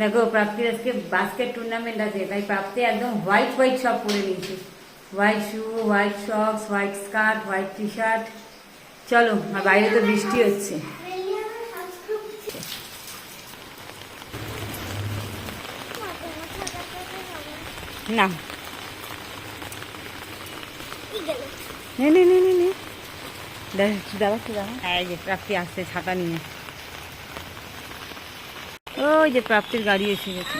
দেখো, প্রাপ্তির আজকে বাস্কেট টুর্নামেন্ট আছে, তাই প্রাপ্তি একদম হোয়াইট হোয়াইট সব পরে নিয়েছে। White shoe white socks white skirt white T shirt চলো, আর বাইরে তো বৃষ্টি হচ্ছে। না। নে নে নে নে দাঁড়া দাঁড়া। হ্যাঁ এই যে, প্রাপ্তি আসছে ছাতা নিয়ে। ওই যে প্রাপ্তির গাড়ি এসে গেছে।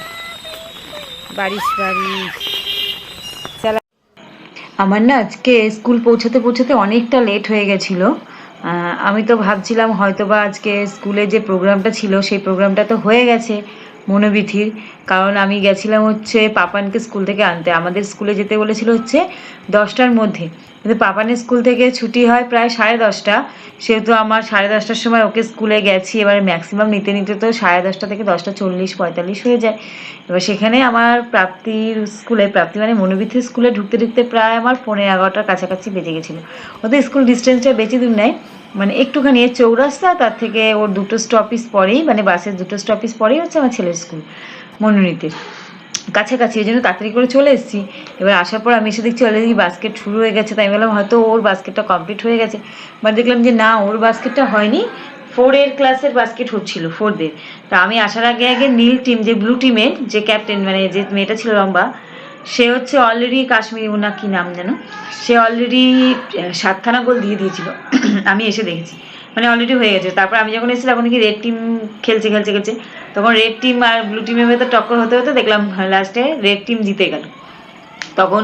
বারিশ বারিশ। আমার না আজকে স্কুল পৌঁছাতে পৌঁছাতে অনেকটা লেট হয়ে গেছিল। আমি তো ভাবছিলাম হয়তো বা আজকে স্কুলে যে প্রোগ্রামটা ছিল, সেই প্রোগ্রামটা তো হয়ে গেছে মনোবিথির কারণ আমি গেছিলাম হচ্ছে পাপানকে স্কুল থেকে আনতে। আমাদের স্কুলে যেতে বলেছিল হচ্ছে দশটার মধ্যে। কিন্তু পাপানের স্কুল থেকে ছুটি হয় প্রায় সাড়ে দশটা। সেহেতু আমার সাড়ে দশটার সময় ওকে স্কুলে গেছি। এবার ম্যাক্সিমাম নিতে নিতে তো সাড়ে দশটা থেকে দশটা চল্লিশ, পঁয়তাল্লিশ হয়ে যায়। এবার সেখানে আমার প্রাপ্তির স্কুলে, প্রাপ্তি মানে মনোবিথির স্কুলে ঢুকতে ঢুকতে প্রায় আমার পনেরো এগারোটার কাছাকাছি বেজে গেছিল। ওদের স্কুল ডিস্টেন্সটা বেশি দূর নেয় মানে একটুখানি এর চৌরাস্তা, তার থেকে ওর দুটো স্টপিস পরেই মানে বাসের দুটো স্টপিস পরেই হচ্ছে আমার ছেলের স্কুল, মনোনীতের। কাছাকাছি এই জন্য তাড়াতাড়ি করে চলে এসেছি। এবার আসার পর আমি এসে দেখছি অলরেডি বাস্কেট শুরু হয়ে গেছে, তাই বললাম হয়তো ওর বাস্কেটটা কমপ্লিট হয়ে গেছে। বাট দেখলাম যে না, ওর বাস্কেটটা হয়নি। ফোরের ক্লাসের বাস্কেট হচ্ছিল ফোরদের তা আমি আসার আগে আগে নীল টিম যে ব্লু টিমের যে ক্যাপ্টেন মানে যে মেয়েটা ছিল লম্বা, সে হচ্ছে অলরেডি কাশ্মীরি ওনা কি নাম যেন, সে অলরেডি সাতখানা গোল দিয়ে দিয়েছিল। আমি এসে দেখেছি। মানে অলরেডি হয়ে গেছে। তারপর আমি যখন এসেছি তখন কি রেড টিম খেলছে খেলছে খেলছে, তখন রেড টিম আর ব্লু টিমের ভেতর টক্কর হতে হতে দেখলাম লাস্টে রেড টিম জিতে গেল। তখন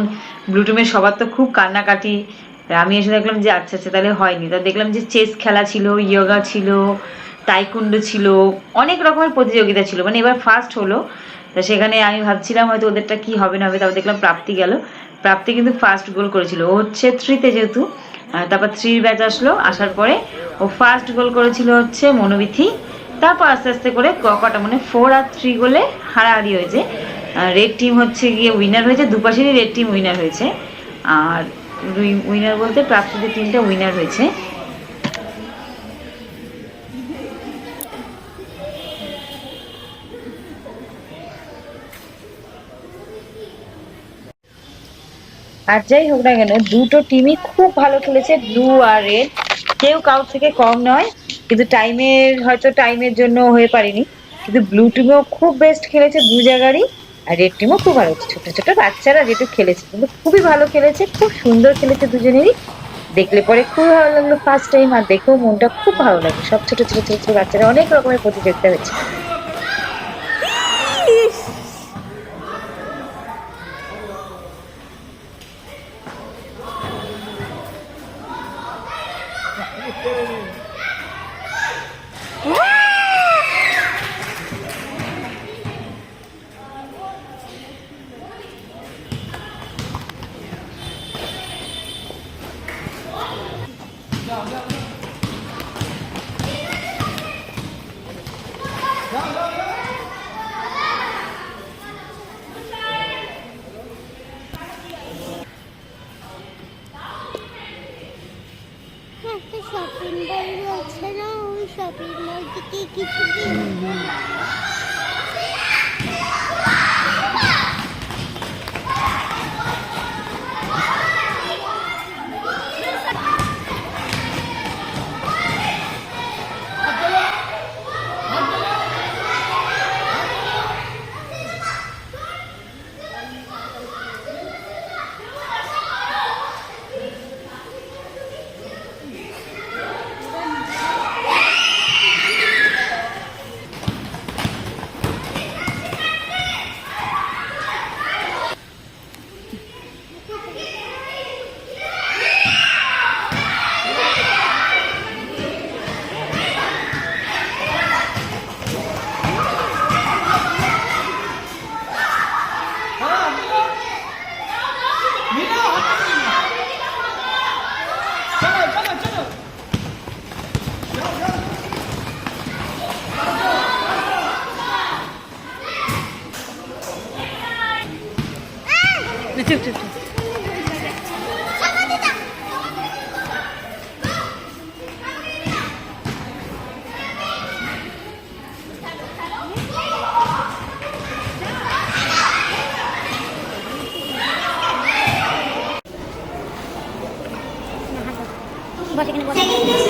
ব্লু টিমের সবার তো খুব কান্নাকাটি। আমি এসে দেখলাম যে আচ্ছা আচ্ছা তাহলে হয়নি। তা দেখলাম যে চেস খেলা ছিল ইয়োগা ছিল তাইকুন্ডো ছিল, অনেক রকমের প্রতিযোগিতা ছিল। মানে এবার ফার্স্ট হলো। তা সেখানে আমি ভাবছিলাম হয়তো ওদেরটা কি হবে না হবে, তারপর দেখলাম প্রাপ্তি গেল। প্রাপ্তি কিন্তু ফার্স্ট গোল করেছিল। ও হচ্ছে থ্রিতে যেহেতু তারপর থ্রির ব্যাচ আসলো, আসার পরে ও ফার্স্ট গোল করেছিল হচ্ছে মনোবিথি। তারপর আস্তে আস্তে করে কটা মানে ফোর আর থ্রি গোলে হারাহারি হয়েছে। রেড টিম হচ্ছে গিয়ে উইনার হয়েছে, দুপাশেরই রেড টিম উইনার হয়েছে। আর উইনার বলতে প্রাপ্তিদের টিমটা উইনার হয়েছে। আর যাই হোক না কেন, দুটো টিমই খুব ভালো খেলেছে ব্লু আর রেড কেউ কারোর থেকে কম নয়, কিন্তু টাইমের হয়তো টাইমের জন্য হয়ে পারেনি। কিন্তু ব্লু টিমও খুব বেস্ট খেলেছে দু জায়গারই, আর রেড টিমও খুব ভালো ছোট ছোট বাচ্চারা যেটু খেলেছে, কিন্তু খুবই ভালো খেলেছে, খুব সুন্দর খেলেছে দুজনেরই। দেখলে পরে খুব ভালো লাগল ফার্স্ট টাইম আর দেখেও মনটা খুব ভালো লাগে সব ছোট ছোট ছোট ছোট বাচ্চারা অনেক রকমের প্রতিযোগিতা হয়েছে। শপিং মল রয়েছে না ওই শপিং মল থেকে কিছু 쭉쭉쭉. 맛있는 거.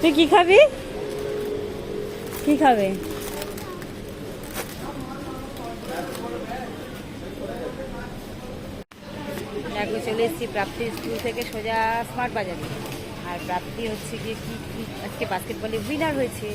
তুই কি খাবি? কি খাবে? দেখো, চলে এসেছি প্রাপ্তি স্কুল থেকে সোজা স্মার্ট বাজারে। আর প্রাপ্তি হচ্ছে গিয়ে কি কি, আজকে বাস্কেটবলে উইনার হয়েছে।